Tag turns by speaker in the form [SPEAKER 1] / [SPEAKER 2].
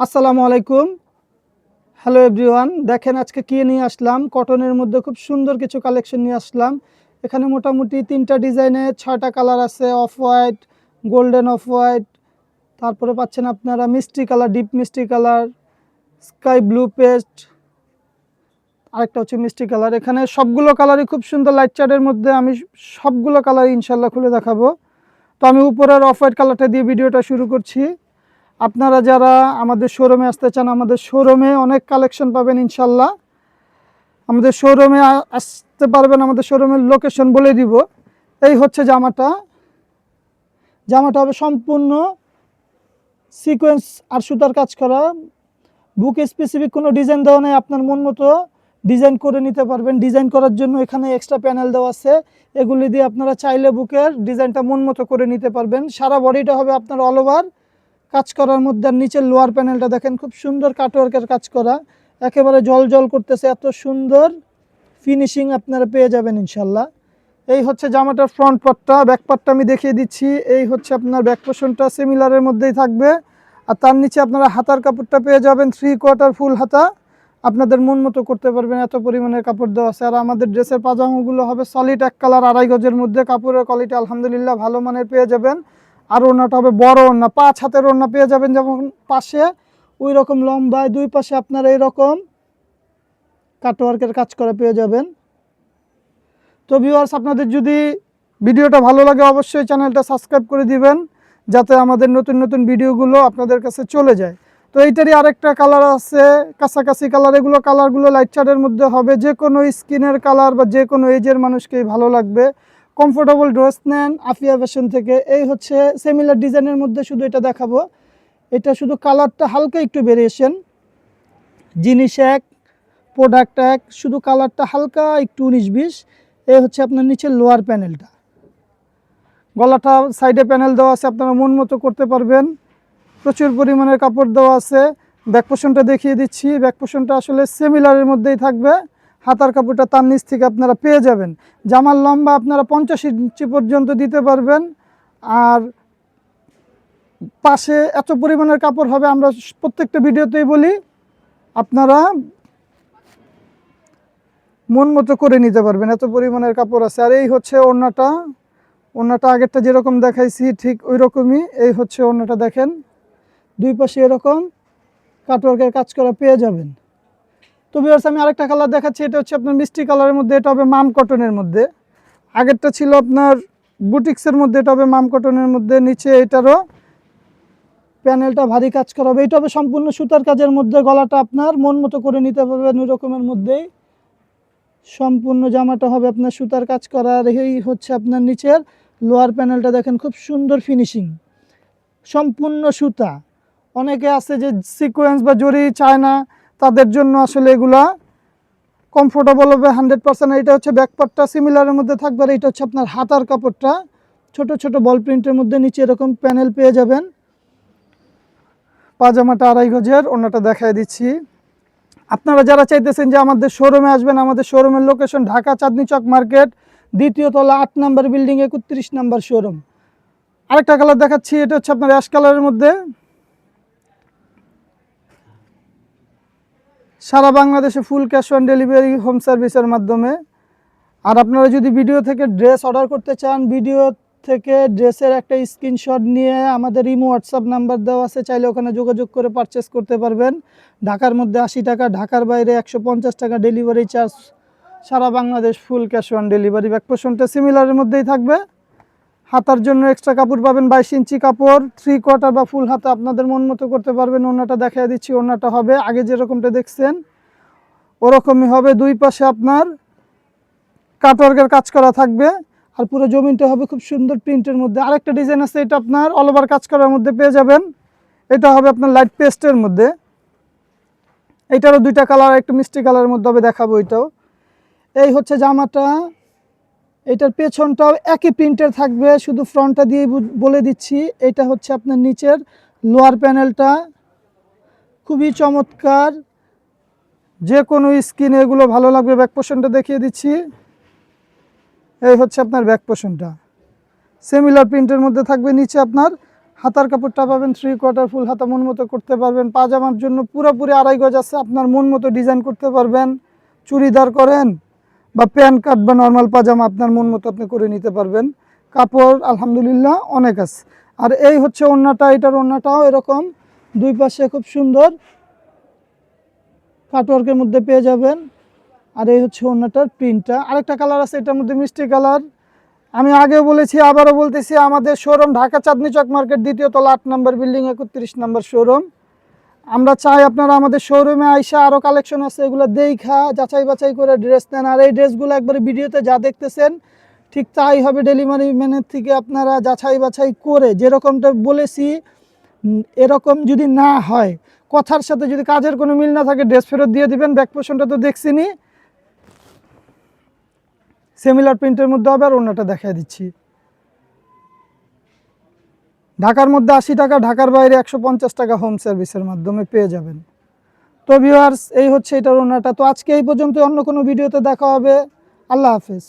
[SPEAKER 1] আসসালামু আলাইকুম। Hello everyone দেখেন আজকে কি নিয়ে আসলাম? কটনের মধ্যে খুব সুন্দর কিছু কালেকশন নিয়ে আসলাম। এখানে মোটামুটি তিনটা ডিজাইনে ছয়টা কালার আছে off white golden off white তারপরে পাচ্ছেন আপনারা মিষ্টি কালার ডিপ মিষ্টি কালার স্কাই ব্লু পেস্ট আরেকটা হচ্ছে মিষ্টি কালার এখানে সবগুলো কালারই খুব সুন্দর লাইট চার্টের মধ্যে আমি সবগুলো কালার ইনশাল্লাহ খুলে দেখাবো। তো আমি উপরের অফ হোয়াইট কালারটা দিয়ে ভিডিওটা শুরু করছি। আপনারা যারা আমাদের শোরুমে আসতে চান, আমাদের শোরুমে অনেক কালেকশন পাবেন ইনশাল্লাহ। আমাদের শোরুমে আসতে পারবেন, আমাদের শোরুমের লোকেশন বলে দিব। এই হচ্ছে জামাটা। জামাটা হবে সম্পূর্ণ সিকোয়েন্স আর সুতার কাজ করা। বুক স্পেসিফিক কোনো ডিজাইন দেওয়া নেই, আপনার মন মতো ডিজাইন করে নিতে পারবেন। ডিজাইন করার জন্য এখানে এক্সট্রা প্যানেল দেওয়া আছে। এগুলি দিয়ে আপনারা চাইলে বুকের ডিজাইনটা মন মতো করে নিতে পারবেন। সারা বডিটা হবে আপনার অল ওভার কাজ করার মধ্যে আর নিচের লোয়ার প্যানেলটা দেখেন, খুব সুন্দর কাটওয়ার্কের কাজ করা। একেবারে জল জল করতেছে, এত সুন্দর ফিনিশিং আপনারা পেয়ে যাবেন ইনশাল্লাহ। এই হচ্ছে জামাটার ফ্রন্ট পার্টটা ব্যাক পার্টটা আমি দেখিয়ে দিচ্ছি। এই হচ্ছে আপনার ব্যাক পোর্শনটা সিমিলারের মধ্যেই থাকবে। আর তার নিচে আপনারা হাতার কাপড়টা পেয়ে যাবেন থ্রি কোয়ার্টার ফুল হাতা। আপনাদের মন মতো করতে পারবেন, এত পরিমাণের কাপড় দেওয়া আছে। আর আমাদের ড্রেসের পাজামাগুলো হবে সলিড এক কালার আড়াই গজের মধ্যে। কাপড়ের কোয়ালিটি আলহামদুলিল্লাহ ভালো মানের পেয়ে যাবেন। আর ওনাটা হবে বড় ওনা পাঁচ হাতের ওনা পেয়ে যাবেন যেমন পাশে। ওই রকম লম্বায় দুই পাশে আপনারা এরকম কাটওয়ার্কের কাজ করে পেয়ে যাবেন। তো ভিউয়ার্স আপনাদের যদি ভিডিওটা ভালো লাগে, অবশ্যই চ্যানেলটা সাবস্ক্রাইব করে দিবেন, যাতে আমাদের নতুন নতুন ভিডিওগুলো আপনাদের কাছে চলে যায়। তো এইটারই আরেকটা কালার আছে, কাছাকাছি কালার এগুলো কালারগুলো লাইট চার্টের মধ্যে হবে। যে কোনো স্কিনের কালার বা যে কোনো এজের মানুষকেই ভালো লাগবে। কমফোর্টেবল ড্রেস নেন আফিয়া ফ্যাশন থেকে। এই হচ্ছে সেমিলার ডিজাইনের মধ্যে শুধু এটা দেখাবো। এটা শুধু কালারটা হালকা একটু ভেরিয়েশন জিনিস এক প্রোডাক্ট এক, শুধু কালারটা হালকা একটু উনিশ বিশ এই হচ্ছে আপনার নিচের লোয়ার প্যানেলটা গলাটা সাইডে প্যানেল দেওয়া আছে, আপনারা মন মতো করতে পারবেন। প্রচুর পরিমাণের কাপড় দেওয়া আছে। ব্যাক পোষণটা দেখিয়ে দিচ্ছি। ব্যাক পোষণটা আসলে সেমিলারের মধ্যেই থাকবে। হাতার কাপড়টা তার নিচ থেকে আপনারা পেয়ে যাবেন। জামার লম্বা আপনারা পঞ্চাশ ইঞ্চি পর্যন্ত দিতে পারবেন। আর পাশে এত পরিমাণের কাপড় হবে, আমরা প্রত্যেকটা ভিডিওতেই বলি, আপনারা মন মতো করে নিতে পারবেন, এত পরিমাণের কাপড় আছে। আর এই হচ্ছে ওড়নাটা ওড়নাটা আগেরটা যেরকম দেখাইছি, ঠিক ওই রকমই, এই হচ্ছে ওড়নাটা দেখেন, দুই পাশে এরকম কাটওয়ার্কের কাজ করা পেয়ে যাবেন। তো বিয়ার্স আমি আরেকটা কালার দেখাচ্ছি, এটা হচ্ছে আপনার মিষ্টি কালারের মধ্যে, এটা হবে মাম কটনের মধ্যে। আগেরটা ছিল আপনার বুটিক্সের মধ্যে, এটা হবে মাম কটনের মধ্যে, নিচে এটারও প্যানেলটা ভারী কাজ করা হবে। এটা হবে সম্পূর্ণ সুতার কাজের মধ্যে, গলাটা আপনার মন মতো করে নিতে পারবেন ওই রকমের মধ্যেই। সম্পূর্ণ জামাটা হবে আপনার সুতার কাজ করা, আর এই হচ্ছে আপনার নিচের লোয়ার প্যানেলটা দেখেন, খুব সুন্দর ফিনিশিং সম্পূর্ণ সুতা। অনেকে আছে যে সিকোয়েন্স বা জরি চায় না তাদের জন্য আসলে এগুলা কমফোর্টেবল হবে হান্ড্রেড পার্সেন্ট এটা হচ্ছে ব্যাকপার্টটা সিমিলারের মধ্যে থাকবে। আর এটা হচ্ছে আপনার হাতার কাপড়টা। ছোট ছোট বল প্রিন্টের মধ্যে নিচে এরকম প্যানেল পেয়ে যাবেন। পাজামাটা আড়াই গজের ওনাটা দেখায় দিচ্ছি। আপনারা যারা চাইতেছেন যে আমাদের শোরুমে আসবেন, আমাদের শোরুমের লোকেশন ঢাকা চাঁদনি চক মার্কেট, দ্বিতীয় তলা আট নাম্বার বিল্ডিং একত্রিশ নাম্বার শোরুম আরেকটা কালার দেখাচ্ছি, এটা হচ্ছে আপনার অ্যাশ কালারের মধ্যে। সারা বাংলাদেশে full cash on delivery home সার্ভিসের মাধ্যমে। আর আপনারা যদি ভিডিও থেকে ড্রেস অর্ডার করতে চান ভিডিও থেকে ড্রেসের একটা স্ক্রিনশট নিয়ে আমাদের ইমো হোয়াটসঅ্যাপ নাম্বার দেওয়া আছে, চাইলে ওখানে যোগাযোগ করে পারচেস করতে পারবেন। ঢাকার মধ্যে আশি টাকা, ঢাকার বাইরে একশো পঞ্চাশ টাকা delivery charge Sara Bangladesh full cash on delivery back পোর্শনটা সিমিলারের মধ্যেই থাকবে। হাতার জন্য এক্সট্রা কাপড় পাবেন বাইশ ইঞ্চি কাপড় থ্রি কোয়ার্টার বা ফুল হাতা আপনাদের মন মতো করতে পারবেন। ওনাটা দেখাই দিচ্ছি ওনাটা হবে। আগে যেরকমটা দেখছেন, ওরকমই হবে। দুই পাশে আপনার কাটওয়ার্কের কাজ করা থাকবে। আর পুরো জমিনটা হবে খুব সুন্দর প্রিন্টের মধ্যে। আরেকটা ডিজাইন আছে, এটা আপনার অল ওভার কাজ করার মধ্যে পেয়ে যাবেন। এটা হবে আপনার লাইট পেস্টের মধ্যে। এটারও দুইটা কালার একটু মিষ্টি কালারের মধ্যে হবে, দেখাবো এটাও। এই হচ্ছে জামাটা। এটার পেছনটাও একই প্রিন্টের থাকবে, শুধু ফ্রন্টটা দিয়ে বলে দিচ্ছি। এটা হচ্ছে আপনার নিচের লোয়ার প্যানেলটা। খুবই চমৎকার। যে কোনো স্কিনে এগুলো ভালো লাগবে। ব্যাক পোর্শনটা দেখিয়ে দিচ্ছি। এই হচ্ছে আপনার ব্যাক পোর্শনটা সিমিলার প্রিন্টের মধ্যে থাকবে। নিচে আপনার হাতার কাপড়টা পাবেন থ্রি কোয়ার্টার ফুল হাতা মন মতো করতে পারবেন। পাজামার জন্য পুরোপুরি আড়াই গজ আছে। আপনার মন মতো ডিজাইন করতে পারবেন। চুড়িদার করেন। বা প্যান্ট কাট বা নর্মাল পাজামা আপনার মন মতো আপনি করে নিতে পারবেন। কাপড় আলহামদুলিল্লাহ অনেক আছে। আর এই হচ্ছে ওড়নাটা এটার ওড়নাটাও এরকম। দুই পাশে খুব সুন্দর কাটওয়ার্কের মধ্যে পেয়ে যাবেন। আর এই হচ্ছে ওড়নাটার প্রিন্টটা আরেকটা কালার আছে, এটার মধ্যে মিষ্টি কালার আমি আগেও বলেছি, আবারও বলতেছি, আমাদের শোরুম ঢাকা চাঁদনি চক মার্কেট দ্বিতীয় তলা আট নম্বর বিল্ডিং একত্রিশ নম্বর শোরুম আমরা চাই আপনারা আমাদের শোরুমে আইসা আরও কালেকশন আছে, এগুলো দেখা, যাচাই বাছাই করে ড্রেস নেন। আর এই ড্রেসগুলো একবারে ভিডিওতে যা দেখতেছেন, ঠিক তাই হবে ডেলিভারি ম্যানের থেকে আপনারা যাচাই বাছাই করে, যেরকমটা বলেছি এরকম যদি না হয়, কথার সাথে যদি কাজের কোনো মিল না থাকে ড্রেস ফেরত দিয়ে দিবেন ব্যাক পোর্শনটা তো দেখছিনি সেমিলার প্রিন্টের মধ্যে হবে আর অন্যটা দেখাই দিচ্ছি। ঢাকার মধ্যে আশি টাকা, ঢাকার বাইরে একশো পঞ্চাশ টাকা হোম সার্ভিসের মাধ্যমে পেয়ে যাবেন। তো ভিউয়ার্স এই হচ্ছে এটার ওনাটা। তো আজকে এই পর্যন্ত অন্য কোনো ভিডিওতে দেখা হবে। আল্লাহ হাফেজ।